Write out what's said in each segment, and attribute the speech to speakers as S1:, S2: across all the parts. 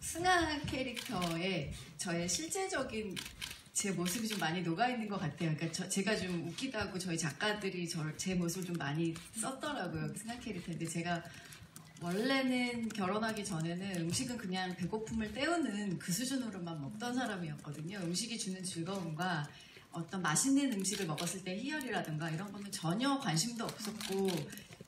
S1: 승아 캐릭터에 저의 실제적인 제 모습이 좀 많이 녹아 있는 것 같아요. 그러니까 저- 제가 좀 웃기다고 저희 작가들이 저, 제 모습을 좀 많이 썼더라고요. 승아 캐릭터인데 제가 원래는 결혼하기 전에는 음식은 그냥 배고픔을 때우는 그 수준으로만 먹던 사람이었거든요. 음식이 주는 즐거움과 어떤 맛있는 음식을 먹었을 때 희열이라든가 이런 거는 전혀 관심도 없었고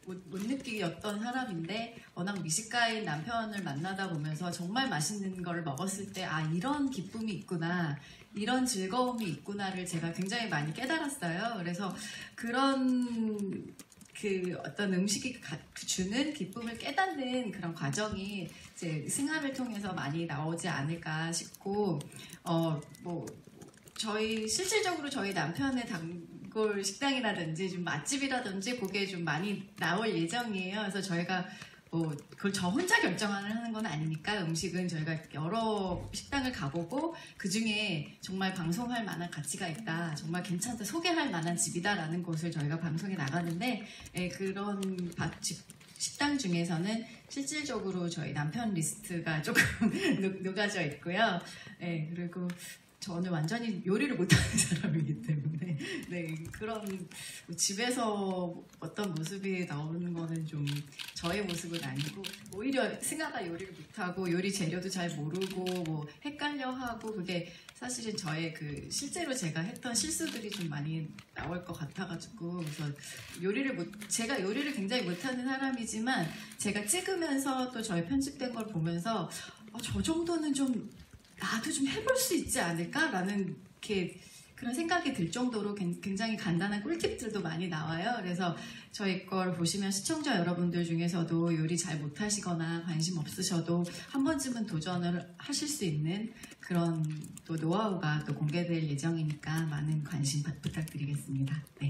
S1: 못, 못 느끼었던 사람인데 워낙 미식가인 남편을 만나다 보면서 정말 맛있는 걸 먹었을 때 아 이런 기쁨이 있구나 이런 즐거움이 있구나를 제가 굉장히 많이 깨달았어요. 그래서 그런 그 어떤 음식이 가- 주는 기쁨을 깨닫는 그런 과정이 이제 승화를 통해서 많이 나오지 않을까 싶고 어뭐 저희 실질적으로 저희 남편의 단골 식당이라든지 좀 맛집이라든지 그게 좀 많이 나올 예정이에요. 그래서 저희가 뭐 그걸 저 혼자 결정하는 하는 건 아니니까 음식은 저희가 여러 식당을 가보고 그 중에 정말 방송할 만한 가치가 있다, 정말 괜찮다, 소개할 만한 집이다라는 곳을 저희가 방송에 나가는데 예, 그런 밥집 식당 중에서는 실질적으로 저희 남편 리스트가 조금 녹- 녹아져 있고요. 예, 그리고 저는 완전히 요리를 못하는 네 그런 집에서 어떤 모습이 나오는 거는 좀 저의 모습은 아니고 오히려 승아가 요리를 못하고 요리 재료도 잘 모르고 뭐 헷갈려하고 그게 사실은 저의 그 실제로 제가 했던 실수들이 좀 많이 나올 것 같아가지고 그래서 요리를 못 제가 요리를 굉장히 못하는 사람이지만 제가 찍으면서 또 저희 편집된 걸 보면서 아, 저 정도는 좀 나도 좀 해볼 수 있지 않을까라는 이렇게 그런 생각이 들 정도로 굉- 굉장히 간단한 꿀팁들도 많이 나와요. 그래서 저희 걸 보시면 시청자 여러분들 중에서도 요리 잘 못하시거나 관심 없으셔도 한 번쯤은 도전을 하실 수 있는 그런 또 노하우가 또 공개될 예정이니까 많은 관심 부탁드리겠습니다. 네.